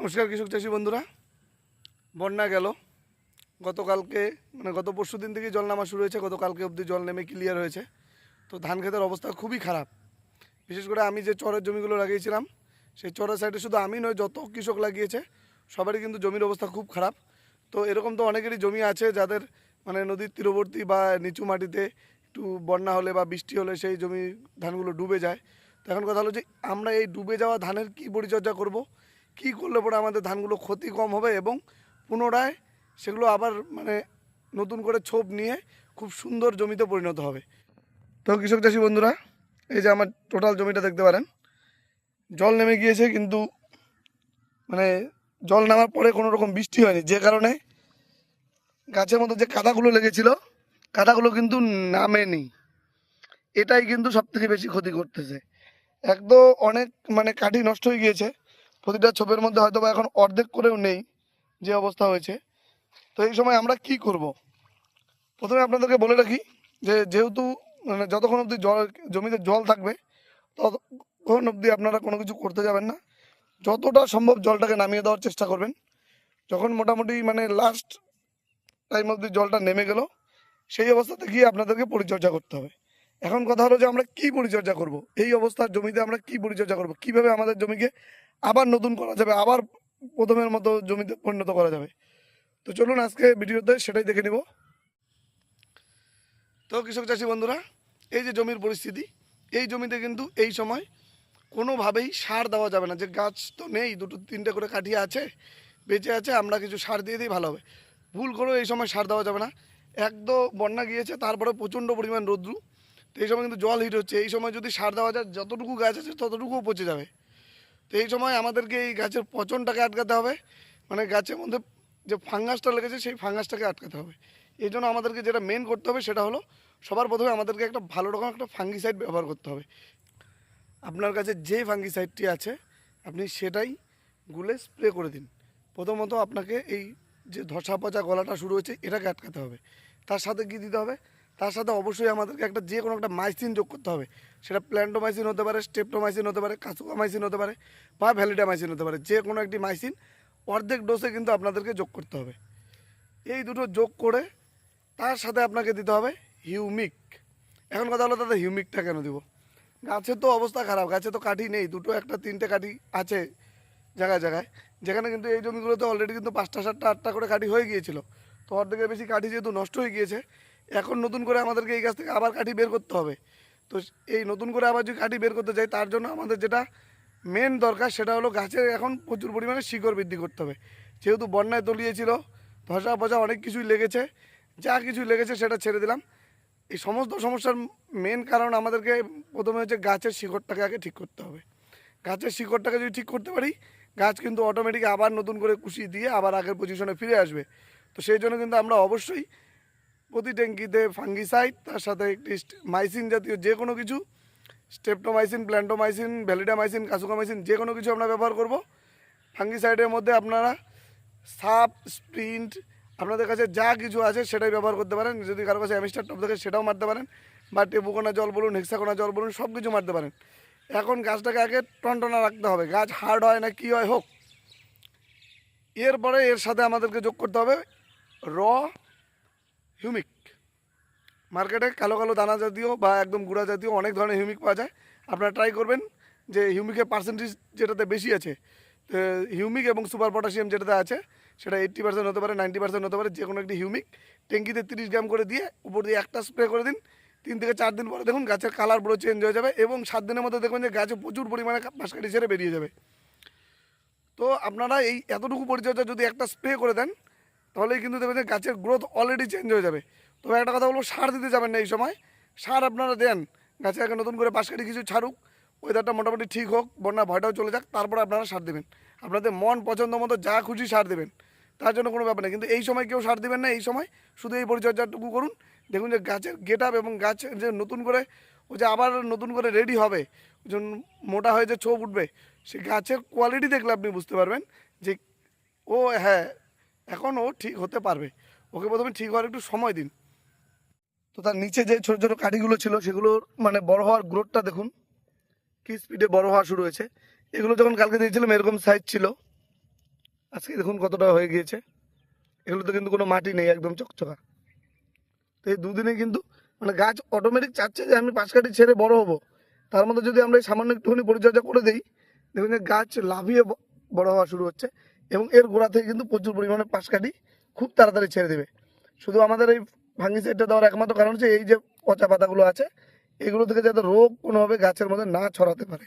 নমস্কার কৃষক চাষি বন্ধুরা। বন্যা গেল। গতকালকে মানে গত পরশু দিন থেকে জল নামা শুরু হয়েছে, গতকালকে অবধি জল নেমে ক্লিয়ার হয়েছে। তো ধান ক্ষেতের অবস্থা খুবই খারাপ। বিশেষ করে আমি যে চরের জমিগুলো লাগিয়েছিলাম, সেই চরের সাইডে শুধু আমি নয়, যত কৃষক লাগিয়েছে, সবারই কিন্তু জমির অবস্থা খুব খারাপ। তো এরকম তো অনেকেরই জমি আছে যাদের মানে নদীর তীরবর্তী বা নিচু মাটিতে একটু বন্যা হলে বা বৃষ্টি হলে সেই জমি ধানগুলো ডুবে যায়। তো এখন কথা হলো যে, আমরা এই ডুবে যাওয়া ধানের কী পরিচর্যা করব? কী করলে পরে আমাদের ধানগুলো ক্ষতি কম হবে এবং পুনরায় সেগুলো আবার মানে নতুন করে ছোপ নিয়ে খুব সুন্দর জমিতে পরিণত হবে। তো কৃষক চাষি বন্ধুরা, এই যে আমার টোটাল জমিটা দেখতে পারেন, জল নেমে গিয়েছে কিন্তু মানে জল নামার পরে কোনো রকম বৃষ্টি হয়নি, যে কারণে গাছের মধ্যে যে কাদাগুলো লেগেছিল, কাদাগুলো কিন্তু নামেনি। এটাই কিন্তু সব থেকে বেশি ক্ষতি করতেছে। একদম অনেক মানে কাঠি নষ্ট হয়ে গিয়েছে প্রতিটা ছোপের মধ্যে হয়তো বা এখন অর্ধেক করেও নেই যে অবস্থা হয়েছে। তো এই সময় আমরা কি করব? প্রথমে আপনাদেরকে বলে রাখি যে, যেহেতু মানে যতক্ষণ অবধি জল, জমিতে জল থাকবে, ততক্ষণ অবধি আপনারা কোনো কিছু করতে যাবেন না। যতটা সম্ভব জলটাকে নামিয়ে দেওয়ার চেষ্টা করবেন। যখন মোটামুটি মানে লাস্ট টাইম অবধি জলটা নেমে গেল, সেই অবস্থাতে গিয়ে আপনাদেরকে পরিচর্যা করতে হবে। এখন কথা হলো যে আমরা কি পরিচর্যা করব? এই অবস্থার জমিতে আমরা কি পরিচর্যা করব? কীভাবে আমাদের জমিকে আবার নতুন করা যাবে? আবার প্রথমের মতো জমিতে পরিণত করা যাবে? তো চলুন আজকে ভিডিওতে সেটাই দেখে নিব। তো কৃষক চাষি বন্ধুরা, এই যে জমির পরিস্থিতি, এই জমিতে কিন্তু এই সময় কোনোভাবেই সার দেওয়া যাবে না। যে গাছ তো নেই, দুটো তিনটে করে কাঠিয়ে আছে, বেঁচে আছে, আমরা কিছু সার দিয়ে দিই, ভালো হবে। ভুল করেও এই সময় সার দেওয়া যাবে না। একদম বন্যা গিয়েছে, তারপরে প্রচণ্ড পরিমাণ রৌদ্রু। তো এই সময় কিন্তু জল হিট হচ্ছে, এই সময় যদি সার দেওয়া যায়, যতটুকু গাছ আছে ততটুকুও পচে যাবে। তো এই সময় আমাদেরকে এই গাছের পচনটাকে আটকাতে হবে মানে গাছের মধ্যে যে ফাঙ্গাসটা লেগেছে, সেই ফাঙ্গাসটাকে আটকাতে হবে। এই জন্য আমাদেরকে যেটা মেন করতে হবে সেটা হলো, সবার প্রথমে আমাদেরকে একটা ভালো রকম একটা ফাঙ্গিসাইড ব্যবহার করতে হবে। আপনার কাছে যে ফাঙ্গিসাইডটি আছে, আপনি সেটাই গুলে স্প্রে করে দিন। প্রথমত আপনাকে এই যে ধসা পচা গলাটা শুরু হয়েছে, এটাকে আটকাতে হবে। তার সাথে কী দিতে হবে? তার সাথে অবশ্যই আমাদেরকে একটা যে কোনো একটা মাইসিন যোগ করতে হবে। সেটা প্ল্যান্টোমাইসিন হতে পারে, স্টেপটোমাইসিন হতে পারে, কাসুকামাইসিন হতে পারে বা ভ্যালিডামাইসিন হতে পারে। যে কোনো একটি মাইসিন অর্ধেক ডোজে কিন্তু আপনাদেরকে যোগ করতে হবে। এই দুটো যোগ করে তার সাথে আপনাকে দিতে হবে হিউমিক। এখন কথা হলো দাদা হিউমিকটা কেন দিব? গাছের তো অবস্থা খারাপ, গাছে তো কাঠি নেই, দুটো একটা তিনটে কাঠি আছে জায়গায় জায়গায়। যেখানে কিন্তু এই জমিগুলোতে অলরেডি কিন্তু পাঁচটা, সাতটা, আটটা করে কাঠি হয়ে গিয়েছিল। তো অর্ধেকের বেশি কাঠি যেহেতু নষ্ট হয়ে গিয়েছে এখন নতুন করে আমাদেরকে এই গাছ থেকে আবার কাঠি বের করতে হবে। তো এই নতুন করে আবার যদি কাঠি বের করতে চাই তার জন্য আমাদের যেটা মেন দরকার সেটা হলো গাছের এখন প্রচুর পরিমাণে শিকড় বৃদ্ধি করতে হবে। যেহেতু বন্যায় তলিয়েছিল, ধসা পচা অনেক কিছুই লেগেছে, যা কিছু লেগেছে সেটা ছেড়ে দিলাম। এই সমস্ত সমস্যার মেন কারণ আমাদেরকে প্রথমে হচ্ছে গাছের শিকড়টাকে আগে ঠিক করতে হবে। গাছের শিকড়টাকে যদি ঠিক করতে পারি, গাছ কিন্তু অটোমেটিক আবার নতুন করে কুশি দিয়ে আবার আগের পজিশনে ফিরে আসবে। তো সেই জন্য কিন্তু আমরা অবশ্যই প্রতি ট্যাঙ্কিতে ফাঙ্গিসাইড, তার সাথে একটি মাইসিন জাতীয় যে কোনো কিছু, স্টেপটোমাইসিন, প্ল্যান্টোমাইসিন, ভ্যালিডামাইসিন, কাসুকামাইসিন, যে কোনো কিছু আমরা ব্যবহার করব। ফাঙ্গিসাইডের মধ্যে আপনারা সাপ, স্প্রিন্ট, আপনাদের কাছে যা কিছু আছে সেটাই ব্যবহার করতে পারেন। যদি কারও কাছে অ্যামিস্টার টপ থাকে সেটাও মারতে পারেন বা টেপুকোনা জল বলুন, হেক্সাকোনা জল বলুন সব কিছু মারতে পারেন। এখন গাছটাকে আগে টনটনা রাখতে হবে। গাছ হার্ড হয় না কী হয়, হোক। এরপরে এর সাথে আমাদেরকে যোগ করতে হবে র হিউমিক। মার্কেটে কালো কালো দানা জাতীয় বা একদম গুঁড়া জাতীয় অনেক ধরনের হিউমিক পাওয়া যায়। আপনারা ট্রাই করবেন যে হিউমিকের পার্সেন্টেজ যেটাতে বেশি আছে। হিউমিক এবং সুপার পটাশিয়াম যেটাতে আছে, সেটা এইট্টি পার্সেন্ট হতে পারে নাইনটি পার্সেন্ট হতে পারে যে কোনো একটি হিউমিক। ট্যাঙ্কিতে তিরিশ গ্রাম করে দিয়ে উপর দিয়ে একটা স্প্রে করে দিন। তিন থেকে চার দিন পরে দেখুন গাছের কালার পুরো চেঞ্জ হয়ে যাবে এবং সাত দিনের মধ্যে দেখবেন যে গাছে প্রচুর পরিমাণে বাঁশকাঠি ছেড়ে বেরিয়ে যাবে। তো আপনারা এই এতটুকু পরিচর্যা যদি একটা স্প্রে করে দেন তাহলেই কিন্তু দেখবেন গাছের গ্রোথ অলরেডি চেঞ্জ হয়ে যাবে। তবে একটা কথা বলব, সার দিতে যাবেন না এই সময়। সার আপনারা দেন, গাছে আগে নতুন করে বাঁশকাঠি কিছু ছাড়ুক ওয়েদারটা মোটামুটি ঠিক হোক বন্যা ভয়টাও চলে যাক, তারপর আপনারা সার দেবেন। আপনাদের মন পছন্দ মতো যা খুশি সার দেবেন, তার জন্য কোনো ব্যাপার নেই। কিন্তু এই সময় কেউ সার দেবেন না, এই সময় শুধু এই পরিচর্যাটুকু করুন। দেখুন যে গাছের গেট আপ এবং গাছ যে নতুন করে, ও যে আবার নতুন করে রেডি হবে মোটা হয়ে যে ছোপ উঠবে, সে গাছের কোয়ালিটি দেখলে আপনি বুঝতে পারবেন যে, ও হ্যাঁ এখন ও ঠিক হতে পারবে। ওকে প্রথমে ঠিক হওয়ার একটু সময় দিন। তো তার নিচে যে ছোটো ছোটো কাঠিগুলো ছিল সেগুলোর মানে বড় হওয়ার গ্রোথটা দেখুন। কি স্পিডে বড় হওয়া শুরু হয়েছে। এগুলো যখন কালকে দিয়েছিলাম, এরকম সাইজ ছিল। আজকে দেখুন কতটা হয়ে গিয়েছে। এগুলোতে কিন্তু কোনো মাটি নেই, একদম চকচকা। তো এই দুদিনে কিন্তু মানে গাছ অটোমেটিক চাচ্ছে যে আমি পাশ কাটি ছেড়ে বড় হব। তার মধ্যে যদি আমরা এই সামান্য একটুখানি পরিচর্যা করে দিই, দেখুন যে গাছ লাভিয়ে বড় হওয়া শুরু হচ্ছে। এবং এর গোড়া থেকে কিন্তু প্রচুর পরিমাণে পাশ কাটি খুব তাড়াতাড়ি ছেড়ে দেবে। শুধু আমাদের এই ভাঙ্গি সেটটা দেওয়ার একমাত্র কারণ হচ্ছে এই যে পচা পাতাগুলো আছে, এগুলো থেকে যাতে রোগ কোনোভাবে গাছের মধ্যে না ছড়াতে পারে।